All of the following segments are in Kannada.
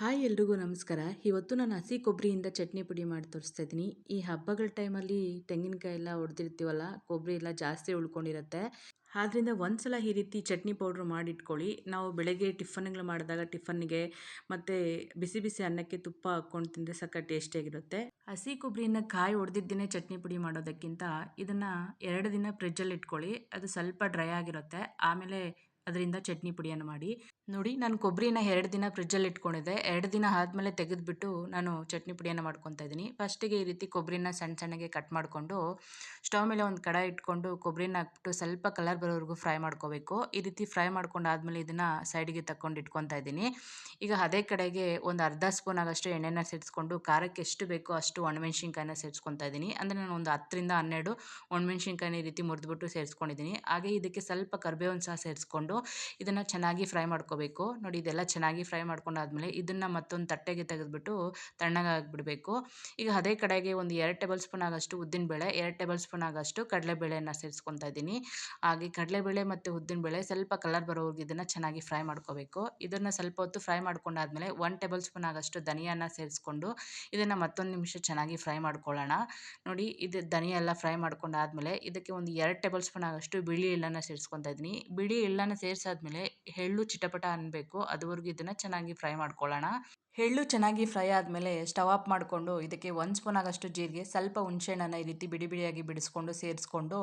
ಹಾಯ್ ಎಲ್ರಿಗೂ ನಮಸ್ಕಾರ. ಇವತ್ತು ನಾನು ಹಸಿ ಕೊಬ್ಬರಿಯಿಂದ ಚಟ್ನಿ ಪುಡಿ ಮಾಡಿ ತೋರಿಸ್ತಾ ಇದ್ದೀನಿ. ಈ ಹಬ್ಬಗಳ ಟೈಮಲ್ಲಿ ತೆಂಗಿನಕಾಯಿ ಎಲ್ಲ ಹೊಡೆದಿರ್ತೀವಲ್ಲ ಕೊಬ್ಬರಿ ಎಲ್ಲ ಜಾಸ್ತಿ ಉಳ್ಕೊಂಡಿರುತ್ತೆ. ಆದ್ದರಿಂದ ಒಂದ್ಸಲ ಈ ರೀತಿ ಚಟ್ನಿ ಪೌಡ್ರ್ ಮಾಡಿಟ್ಕೊಳ್ಳಿ. ನಾವು ಬೆಳಗ್ಗೆ ಟಿಫನ್ಗಳು ಮಾಡಿದಾಗ ಟಿಫನ್ಗೆ ಮತ್ತು ಬಿಸಿ ಬಿಸಿ ಅನ್ನಕ್ಕೆ ತುಪ್ಪ ಹಾಕ್ಕೊಂಡು ತಿಂದರೆ ಸಕ್ಕ ಟೇಸ್ಟಿಯಾಗಿರುತ್ತೆ ಹಸಿ ಕೊಬ್ಬರಿನ ಕಾಯಿ ಹೊಡೆದಿದ್ದೇನೆ ಚಟ್ನಿ ಪುಡಿ ಮಾಡೋದಕ್ಕಿಂತ ಇದನ್ನು ಎರಡು ದಿನ ಫ್ರಿಜ್ಜಲ್ಲಿ ಇಟ್ಕೊಳ್ಳಿ. ಅದು ಸ್ವಲ್ಪ ಡ್ರೈ ಆಗಿರುತ್ತೆ. ಆಮೇಲೆ ಅದರಿಂದ ಚಟ್ನಿ ಪುಡಿಯನ್ನು ಮಾಡಿ. ನೋಡಿ, ನಾನು ಕೊಬ್ಬರಿನ ಎರಡು ದಿನ ಫ್ರಿಜ್ಜಲ್ಲಿ ಇಟ್ಕೊಂಡಿದ್ದೆ. ಎರಡು ದಿನ ಆದಮೇಲೆ ತೆಗೆದುಬಿಟ್ಟು ನಾನು ಚಟ್ನಿ ಪುಡಿಯನ್ನು ಮಾಡ್ಕೊತಾ ಇದ್ದೀನಿ. ಫಸ್ಟಿಗೆ ಈ ರೀತಿ ಕೊಬ್ಬರಿನ ಸಣ್ಣ ಸಣ್ಣಗೆ ಕಟ್ ಮಾಡಿಕೊಂಡು, ಸ್ಟವ್ ಮೇಲೆ ಒಂದು ಕಡಾಯಿ ಇಟ್ಕೊಂಡು ಕೊಬ್ಬರಿನ ಹಾಕ್ಬಿಟ್ಟು ಸ್ವಲ್ಪ ಕಲರ್ ಬರೋವರೆಗೂ ಫ್ರೈ ಮಾಡ್ಕೋಬೇಕು. ಈ ರೀತಿ ಫ್ರೈ ಮಾಡ್ಕೊಂಡು ಆದಮೇಲೆ ಇದನ್ನು ಸೈಡಿಗೆ ತಗೊಂಡು ಇಟ್ಕೊತಾ ಇದ್ದೀನಿ. ಈಗ ಅದೇ ಕಡೆಗೆ ಒಂದು ಅರ್ಧ ಸ್ಪೂನ್ ಆಗಷ್ಟು ಎಣ್ಣೆನ ಸೇರಿಸ್ಕೊಂಡು, ಖಾರಕ್ಕೆ ಎಷ್ಟು ಬೇಕೋ ಅಷ್ಟು ಒಣಮೆಣ್ಸಿನ್ಕಾಯಿನ ಸೇರಿಸ್ಕೊತಾ ಇದ್ದೀನಿ. ಅಂದರೆ ನಾನು ಒಂದು ಹತ್ತರಿಂದ ಹನ್ನೆರಡು ಒಣಮೆಣ್ಸಿನ್ಕಾಯಿನ ಈ ರೀತಿ ಮುರಿದ್ಬಿಟ್ಟು ಸೇರಿಸ್ಕೊಂಡಿದ್ದೀನಿ. ಹಾಗೆ ಇದಕ್ಕೆ ಸ್ವಲ್ಪ ಕರ್ಬೇವನ್ನು ಸಹ ಸೇರಿಸ್ಕೊಂಡು ಇದನ್ನು ಚೆನ್ನಾಗಿ ಫ್ರೈ ಮಾಡ್ಕೋಬೇಕು. ನೋಡಿ, ಇದೆಲ್ಲ ಚೆನ್ನಾಗಿ ಫ್ರೈ ಮಾಡ್ಕೊಂಡಾದ್ಮೇಲೆ ಇದನ್ನು ಮತ್ತೊಂದು ತಟ್ಟೆಗೆ ತೆಗೆದುಬಿಟ್ಟು ತಣ್ಣಗಾಗಿಬಿಡಬೇಕು. ಈಗ ಅದೇ ಕಡೆಗೆ ಒಂದು ಎರಡು ಟೇಬಲ್ ಸ್ಪೂನ್ ಆಗಷ್ಟು ಉದ್ದಿನಬೇಳೆ ಎರಡು ಟೇಬಲ್ ಸ್ಪೂನ್ ಆಗಷ್ಟು ಕಡಲೆಬೇಳೆಯನ್ನು ಸೇರಿಸ್ಕೊತಾ ಇದ್ದೀನಿ. ಹಾಗೆ ಕಡಲೆಬೇಳೆ ಮತ್ತು ಉದ್ದಿನಬೇಳೆ ಸ್ವಲ್ಪ ಕಲರ್ ಬರೋವರೆಗೆ ಇದನ್ನು ಚೆನ್ನಾಗಿ ಫ್ರೈ ಮಾಡ್ಕೋಬೇಕು. ಇದನ್ನು ಸ್ವಲ್ಪ ಹೊತ್ತು ಫ್ರೈ ಮಾಡ್ಕೊಂಡಾದ್ಮೇಲೆ ಒನ್ ಟೇಬಲ್ ಸ್ಪೂನ್ ಆಗಷ್ಟು ಧನಿಯಾನ ಸೇರಿಸ್ಕೊಂಡು ಇದನ್ನು ಮತ್ತೊಂದು ನಿಮಿಷ ಚೆನ್ನಾಗಿ ಫ್ರೈ ಮಾಡ್ಕೊಳ್ಳೋಣ. ನೋಡಿ, ಇದು ಧನಿಯ ಎಲ್ಲ ಫ್ರೈ ಮಾಡ್ಕೊಂಡಾದ್ಮೇಲೆ ಇದಕ್ಕೆ ಒಂದು ಎರಡು ಟೇಬಲ್ ಸ್ಪೂನ್ ಆಗಷ್ಟು ಬಿಳಿ ಎಳ್ಳನ್ನು ಸೇರಿಸ್ಕೊತಾ ಇದ್ದೀನಿ. ಬಿಳಿ ಎಳ್ಳನ್ನು ಸೇರಿಸಾದ್ಮೇಲೆ ಎಳ್ಳು ಚಿಟಪಟ ಅನ್ನಬೇಕು ಅದುವರೆಗೂ ಇದನ್ನು ಚೆನ್ನಾಗಿ ಫ್ರೈ ಮಾಡ್ಕೊಳ್ಳೋಣ. ಎಳ್ಳು ಚೆನ್ನಾಗಿ ಫ್ರೈ ಆದಮೇಲೆ ಸ್ಟವ್ ಆಫ್ ಮಾಡಿಕೊಂಡು ಇದಕ್ಕೆ ಒಂದು ಸ್ಪೂನ್ ಆಗೋಷ್ಟು ಜೀರಿಗೆ, ಸ್ವಲ್ಪ ಹುಣಸೆಹಣ್ಣನ್ನು ಈ ರೀತಿ ಬಿಡಿ ಬಿಡಿಯಾಗಿ ಬಿಡಿಸ್ಕೊಂಡು ಸೇರಿಸ್ಕೊಂಡು,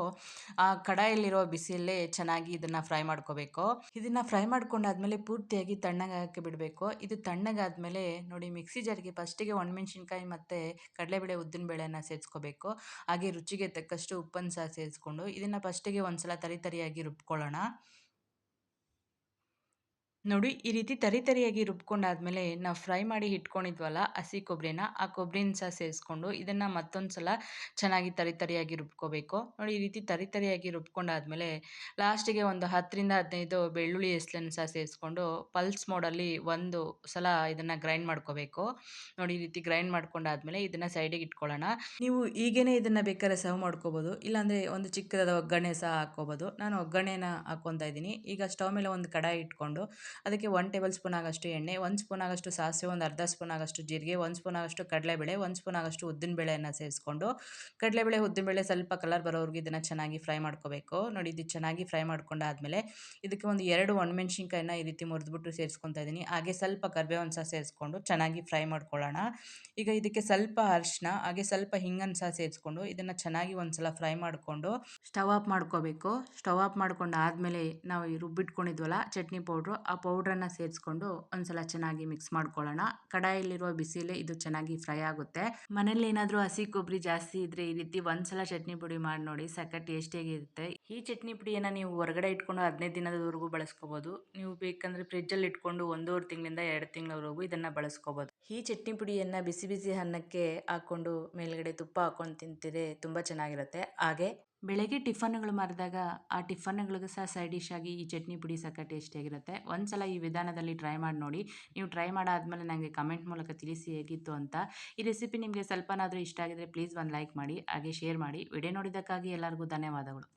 ಆ ಕಡಾಯಲ್ಲಿರೋ ಬಿಸಿಯಲ್ಲೇ ಚೆನ್ನಾಗಿ ಇದನ್ನು ಫ್ರೈ ಮಾಡ್ಕೋಬೇಕು. ಇದನ್ನು ಫ್ರೈ ಮಾಡ್ಕೊಂಡಾದ್ಮೇಲೆ ಪೂರ್ತಿಯಾಗಿ ತಣ್ಣಗಾಕಿ ಬಿಡಬೇಕು. ಇದು ತಣ್ಣಗಾದ್ಮೇಲೆ ನೋಡಿ ಮಿಕ್ಸಿ ಜಾರಿಗೆ ಫಸ್ಟಿಗೆ ಒಣಮೆಣ್ಸಿನ್ಕಾಯಿ ಮತ್ತು ಕಡಲೆಬೇಳೆ ಉದ್ದಿನಬೇಳೆನ ಸೇರಿಸ್ಕೋಬೇಕು. ಹಾಗೆ ರುಚಿಗೆ ತಕ್ಕಷ್ಟು ಉಪ್ಪನ್ನು ಸಹ ಸೇರಿಸ್ಕೊಂಡು ಇದನ್ನು ಫಸ್ಟಿಗೆ ಒಂದು ಸಲ ತರಿ ತರಿಯಾಗಿ ರುಬ್ಕೊಳ್ಳೋಣ. ನೋಡಿ, ಈ ರೀತಿ ತರಿ ತರಿಯಾಗಿ ರುಬ್ಕೊಂಡಾದ್ಮೇಲೆ ನಾವು ಫ್ರೈ ಮಾಡಿ ಇಟ್ಕೊಂಡಿದ್ವಲ್ಲ ಹಸಿ ಕೊಬ್ಬರಿನ ಆ ಕೊಬ್ಬರಿನ ಸಹ ಸೇರಿಸ್ಕೊಂಡು ಇದನ್ನು ಮತ್ತೊಂದು ಸಲ ಚೆನ್ನಾಗಿ ತರಿ ತರಿಯಾಗಿ ರುಬ್ಕೋಬೇಕು. ನೋಡಿ, ಈ ರೀತಿ ತರಿ ತರಿಯಾಗಿ ರುಬ್ಕೊಂಡಾದ್ಮೇಲೆ ಲಾಸ್ಟಿಗೆ ಒಂದು ಹತ್ತರಿಂದ ಹದಿನೈದು ಬೆಳ್ಳುಳ್ಳಿ ಹೆಸ್ಲನ್ನು ಸಹ ಸೇರಿಸ್ಕೊಂಡು ಪಲ್ಸ್ ಮೋಡಲ್ಲಿ ಒಂದು ಸಲ ಇದನ್ನು ಗ್ರೈಂಡ್ ಮಾಡ್ಕೋಬೇಕು. ನೋಡಿ, ಈ ರೀತಿ ಗ್ರೈಂಡ್ ಮಾಡ್ಕೊಂಡಾದ್ಮೇಲೆ ಇದನ್ನು ಸೈಡಿಗೆ ಇಟ್ಕೊಳ್ಳೋಣ. ನೀವು ಈಗೇನೆ ಇದನ್ನು ಬೇಕಾದ್ರೆ ಸರ್ವ್ ಮಾಡ್ಕೋಬೋದು, ಇಲ್ಲಾಂದರೆ ಒಂದು ಚಿಕ್ಕದಾದ ಒಗ್ಗರಣೆ ಸಹ ಹಾಕ್ಕೋಬೋದು. ನಾನು ಒಗ್ಗರಣೆನ ಹಾಕ್ಕೊತಾ ಇದ್ದೀನಿ. ಈಗ ಸ್ಟವ್ ಮೇಲೆ ಒಂದು ಕಡಾಯಿ ಇಟ್ಕೊಂಡು ಅದಕ್ಕೆ ಒನ್ ಟೇಬಲ್ ಸ್ಪೂನ್ ಆಗಷ್ಟು ಎಣ್ಣೆ, ಒಂದು ಸ್ಪೂನ್ ಆಗಷ್ಟು ಸಾಸಿವೆ, ಒಂದು ಅರ್ಧ ಸ್ಪೂನ್ ಆಗಷ್ಟು ಜೀರಿಗೆ, ಒಂದು ಸ್ಪೂನ್ ಆಗಷ್ಟು ಕಡಲೆಬೇಳೆ, ಒಂದು ಸ್ಪೂನ್ ಆಗಷ್ಟು ಉದ್ದಿನಬೇಳೆಯನ್ನು ಸೇರಿಸ್ಕೊಂಡು ಕಡಲೆಬೇಳೆ ಉದ್ದಿನಬೇಳೆ ಸ್ವಲ್ಪ ಕಲರ್ ಬರೋವರೆಗೂ ಇದನ್ನು ಚೆನ್ನಾಗಿ ಫ್ರೈ ಮಾಡ್ಕೋಬೇಕು. ನೋಡಿ ಇದು ಚೆನ್ನಾಗಿ ಫ್ರೈ ಮಾಡ್ಕೊಂಡಾದ್ಮೇಲೆ ಇದಕ್ಕೆ ಒಂದು ಎರಡು ಒಣಮೆಣ್ಸಿನ್ಕಾಯಿನ ಈ ರೀತಿ ಮುರಿದ್ಬಿಟ್ಟು ಸೇರಿಸ್ಕೊತಾ ಇದ್ದೀನಿ ಹಾಗೆ ಸ್ವಲ್ಪ ಕರ್ಬೇವನ್ನು ಸಹ ಸೇರಿಸ್ಕೊಂಡು ಚೆನ್ನಾಗಿ ಫ್ರೈ ಮಾಡ್ಕೊಳ್ಳೋಣ. ಈಗ ಇದಕ್ಕೆ ಸ್ವಲ್ಪ ಅರಿಶಿನ, ಹಾಗೆ ಸ್ವಲ್ಪ ಹಿಂಗನ್ನು ಸಹ ಸೇರಿಸ್ಕೊಂಡು ಇದನ್ನು ಚೆನ್ನಾಗಿ ಒಂದ್ಸಲ ಫ್ರೈ ಮಾಡಿಕೊಂಡು ಸ್ಟವ್ ಆಫ್ ಮಾಡ್ಕೋಬೇಕು. ಸ್ಟವ್ ಆಫ್ ಮಾಡ್ಕೊಂಡು ಆದಮೇಲೆ ನಾವು ರುಬ್ಬಿಟ್ಕೊಂಡಿದ್ವಲ್ಲ ಚಟ್ನಿ ಪೌಡ್ರು, ಆ ಪೌಡ್ರನ್ನು ಸೇರಿಸ್ಕೊಂಡು ಒಂದ್ಸಲ ಚೆನ್ನಾಗಿ ಮಿಕ್ಸ್ ಮಾಡ್ಕೊಳ್ಳೋಣ. ಕಡಾಯಲ್ಲಿರುವ ಬಿಸಿಲೇ ಇದು ಚೆನ್ನಾಗಿ ಫ್ರೈ ಆಗುತ್ತೆ. ಮನೇಲಿ ಏನಾದರೂ ಹಸಿ ಕೊಬ್ಬರಿ ಜಾಸ್ತಿ ಇದ್ರೆ ಈ ರೀತಿ ಒಂದ್ಸಲ ಚಟ್ನಿ ಪುಡಿ ಮಾಡಿ ನೋಡಿ ಸಕ್ಕ ಟೇಸ್ಟಿಯಾಗಿರುತ್ತೆ ಈ ಚಟ್ನಿ ಪುಡಿಯನ್ನು ನೀವು ಹೊರಗಡೆ ಇಟ್ಕೊಂಡು ಹದಿನೈದು ದಿನದವರೆಗೂ ಬಳಸ್ಕೋಬೋದು. ನೀವು ಬೇಕಂದ್ರೆ ಫ್ರಿಜ್ಜಲ್ಲಿ ಇಟ್ಕೊಂಡು ಒಂದೂವರೆ ತಿಂಗಳಿಂದ ಎರಡು ತಿಂಗಳವರೆಗೂ ಇದನ್ನ ಬಳಸ್ಕೋಬಹುದು ಈ ಚಟ್ನಿ ಪುಡಿಯನ್ನು ಬಿಸಿ ಬಿಸಿ ಅನ್ನಕ್ಕೆ ಹಾಕ್ಕೊಂಡು ಮೇಲ್ಗಡೆ ತುಪ್ಪ ಹಾಕೊಂಡು ತಿಂತಿದ್ರೆ ತುಂಬ ಚೆನ್ನಾಗಿರುತ್ತೆ. ಹಾಗೆ ಬೆಳಗ್ಗೆ ಟಿಫನ್ಗಳು ಮಾಡಿದಾಗ ಆ ಟಿಫನ್ಗಳಿಗೂ ಸಹ ಸೈಡ್ ಡಿಶ್ ಆಗಿ ಈ ಚಟ್ನಿ ಪುಡಿ ಸಕ್ಕ ಟೇಸ್ಟಿಯಾಗಿರುತ್ತೆ ಒಂದು ಸಲ ಈ ವಿಧಾನದಲ್ಲಿ ಟ್ರೈ ಮಾಡಿ ನೋಡಿ. ನೀವು ಟ್ರೈ ಮಾಡಾದ್ಮೇಲೆ ನನಗೆ ಕಮೆಂಟ್ ಮೂಲಕ ತಿಳಿಸಿ ಹೇಗಿತ್ತು ಅಂತ. ಈ ರೆಸಿಪಿ ನಿಮಗೆ ಸ್ವಲ್ಪನಾದರೂ ಇಷ್ಟ ಆಗಿದ್ರೆ ಪ್ಲೀಸ್ ಒಂದು ಲೈಕ್ ಮಾಡಿ, ಹಾಗೆ ಶೇರ್ ಮಾಡಿ. ವಿಡಿಯೋ ನೋಡಿದ್ದಕ್ಕಾಗಿ ಎಲ್ಲರಿಗೂ ಧನ್ಯವಾದಗಳು.